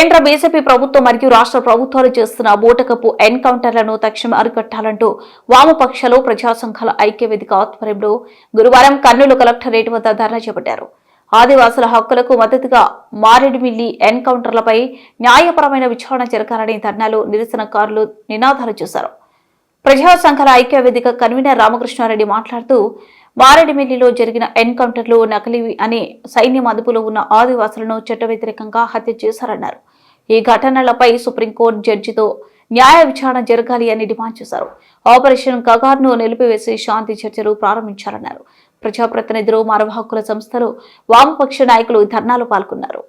కేంద్ర బీజేపీ ప్రభుత్వం మరియు రాష్ట్ర ప్రభుత్వాలు చేస్తున్న బూటకపు ఎన్కౌంటర్లను తక్షణం అరికట్టాలంటూ వామపక్షాలు ప్రజా సంఘాల ఐక్యవేదిక ఆధ్వర్యంలో గురువారం కర్నూలు కలెక్టరేట్ వద్ద ధర్నా చేపట్టారు. ఆదివాసుల హక్కులకు మద్దతుగా మారేడుమిల్లి ఎన్కౌంటర్లపై న్యాయపరమైన విచారణ జరగాలని ధర్నాలు నిరసనకారులు నినాదాలు చేశారు. ప్రజా సంఘాల ఐక్యవేదిక కన్వీనర్ రామకృష్ణారెడ్డి మాట్లాడుతూ మారేడుమిల్లిలో జరిగిన ఎన్కౌంటర్లు నకిలీవి అని సైన్యం అదుపులో ఉన్న ఆదివాసులను చట్ట వ్యతిరేకంగా హత్య చేశారన్నారు. ఈ ఘటనలపై సుప్రీంకోర్టు జడ్జితో న్యాయ విచారణ జరగాలి అని డిమాండ్ చేశారు. ఆపరేషన్ కగార్ను నిలిపివేసి శాంతి చర్చలు ప్రారంభించారన్నారు ప్రజాప్రతినిధులు మానవ హక్కుల సంస్థలు వామపక్ష నాయకులు ధర్నాలు పాల్గొన్నారు.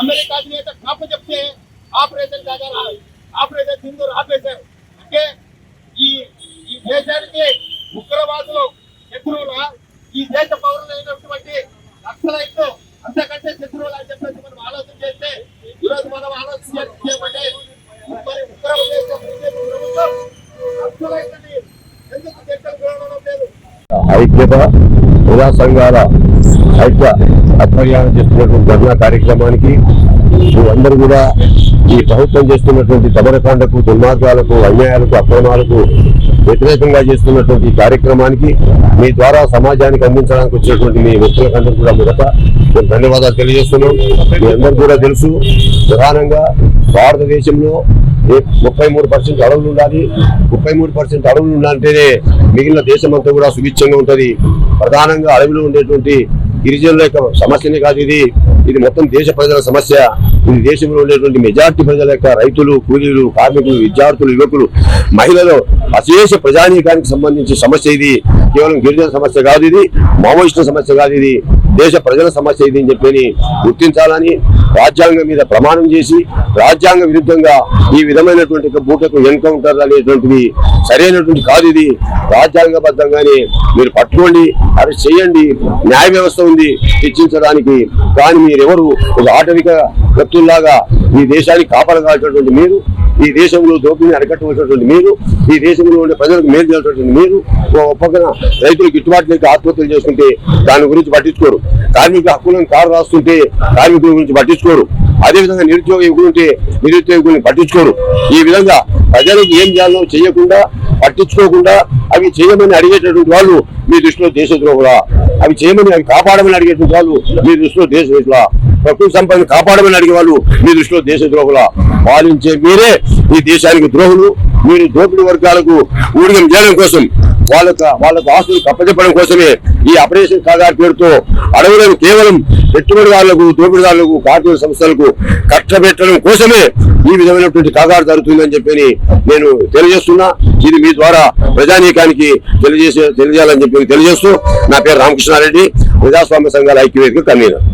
అమెరికా అధినేత కాప చెప్తే ఆపరేషన్ కాగా ఆపరేషన్ ఆపేశారు. ఐక్యత ప్రజా సంఘాల ఐక్య ఆధ్వర్యాన్ని చేస్తున్నటువంటి ధర్నా కార్యక్రమానికి అందరూ కూడా ఈ ప్రభుత్వం చేస్తున్నటువంటి దమనకాండకు దుర్మార్గాలకు అన్యాయాలకు అక్రమాలకు వ్యతిరేకంగా చేస్తున్నటువంటి కార్యక్రమానికి మీ ద్వారా సమాజానికి అందించడానికి వచ్చినటువంటి మీ వ్యక్తులకందరూ కూడా మొదట మేము ధన్యవాదాలు తెలియజేస్తున్నాం మీ అందరూ కూడా తెలుసు ప్రధానంగా భారతదేశంలో ముప్పై మూడు పర్సెంట్ అడవులు ఉండాలి. ముప్పై మూడు పర్సెంట్ అడవులు ఉండాలంటేనే మిగిలిన దేశం అంతా కూడా సుభిక్షంగా ఉంటుంది. ప్రధానంగా అడవిలో ఉండేటువంటి గిరిజనుల యొక్క సమస్యనే కాదు ఇది. ఇది మొత్తం దేశ ప్రజల సమస్య. ఇది దేశంలో ఉండేటువంటి మెజార్టీ ప్రజల యొక్క రైతులు కూలీలు కార్మికులు విద్యార్థులు యువకులు మహిళలు అశేష ప్రజానీకానికి సంబంధించి సమస్య ఇది. కేవలం గిరిజన సమస్య కాదు ఇది. మావోయిస్టుల సమస్య కాదు ఇది. దేశ ప్రజల సమస్య ఇది అని చెప్పి గుర్తించాలని రాజ్యాంగం మీద ప్రమాణం చేసి రాజ్యాంగ విరుద్ధంగా ఈ విధమైనటువంటి బూటకు ఎన్కౌంటర్ అనేటువంటిది సరైనటువంటి కాదు ఇది. రాజ్యాంగబద్ధంగానే మీరు పట్టుకోండి అరెస్ట్ చేయండి న్యాయ వ్యవస్థ ఉంది హెచ్చించడానికి. కానీ మీరెవరు ఒక ఆటవిక వ్యక్తుల్లాగా ఈ దేశాన్ని కాపాడగాల్సినటువంటి మీరు ఈ దేశంలో దోపిడీని అరికట్టవలసినటువంటి మీరు ఈ దేశంలో ఉండే ప్రజలకు మేలు చేసినటువంటి మీరు పక్కన రైతులు గిట్టుబాటు లేక ఆత్మహత్యలు చేసుకుంటే దాని గురించి పట్టించుకోరు. కార్మిక హక్కులను కారు రాస్తుంటే కార్మికుల గురించి పట్టించుకోరు. అదేవిధంగా నిరుద్యోగ యువకులు ఉంటే నిరుద్యోగుల్ని పట్టించుకోరు. ఈ విధంగా ప్రజలకు ఏం చేయాలో చేయకుండా పట్టించుకోకుండా అవి చేయమని అడిగేటటువంటి వాళ్ళు మీ దృష్టిలో దేశద్రోహులా? అవి చేయమని అవి కాపాడమని అడిగే వాళ్ళు మీ దృష్టిలో దేశద్రోహులా ప్రకృతి సంపదను కాపాడమని అడిగే వాళ్ళు మీ దృష్టిలో దేశద్రోహులా పాలించే మీరే ఈ దేశానికి ద్రోహులు. మీరు దోపిడీ వర్గాలకు ఊడిగం చేయడం కోసం వాళ్ళకు వాళ్ళకు ఆస్తులు కప్పచెప్పడం కోసమే ఈ ఆపరేషన్ కాగారు పేరుతో అడవులను కేవలం పెట్టుబడిదారులకు దోపిడిదారులకు కార్పొరేట్ సంస్థలకు కట్టబెట్టడం కోసమే ఈ విధమైనటువంటి కాగారు జరుగుతుందని చెప్పి నేను తెలియజేస్తున్నా. ఇది మీ ద్వారా ప్రజానీకానికి తెలియజేసే తెలియజేయాలని చెప్పి తెలియజేస్తూ నా పేరు రామకృష్ణారెడ్డి. ప్రజాస్వామ్య సంఘాల ఐక్యవేదిక కన్వీనర్.